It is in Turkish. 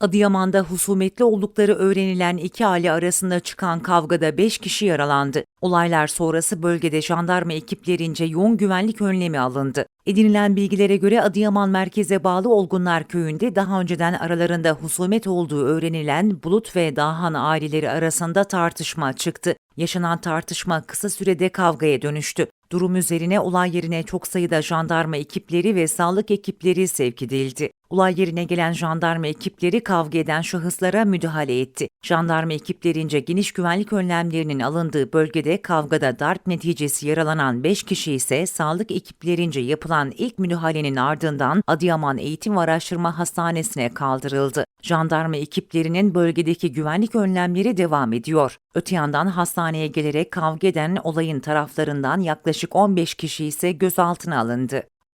Adıyaman'da husumetli oldukları öğrenilen iki aile arasında çıkan kavgada 5 kişi yaralandı. Olaylar sonrası bölgede jandarma ekiplerince yoğun güvenlik önlemi alındı. Edinilen bilgilere göre Adıyaman merkeze bağlı Olgunlar köyünde daha önceden aralarında husumet olduğu öğrenilen Bulut ve Dahan aileleri arasında tartışma çıktı. Yaşanan tartışma kısa sürede kavgaya dönüştü. Durum üzerine olay yerine çok sayıda jandarma ekipleri ve sağlık ekipleri sevk edildi. Olay yerine gelen jandarma ekipleri kavga eden şahıslara müdahale etti. Jandarma ekiplerince geniş güvenlik önlemlerinin alındığı bölgede kavgada darp neticesi yaralanan 5 kişi ise sağlık ekiplerince yapılan ilk müdahalenin ardından Adıyaman Eğitim ve Araştırma Hastanesi'ne kaldırıldı. Jandarma ekiplerinin bölgedeki güvenlik önlemleri devam ediyor. Öte yandan hastaneye gelerek kavga eden olayın taraflarından yaklaşık 15 kişi ise gözaltına alındı.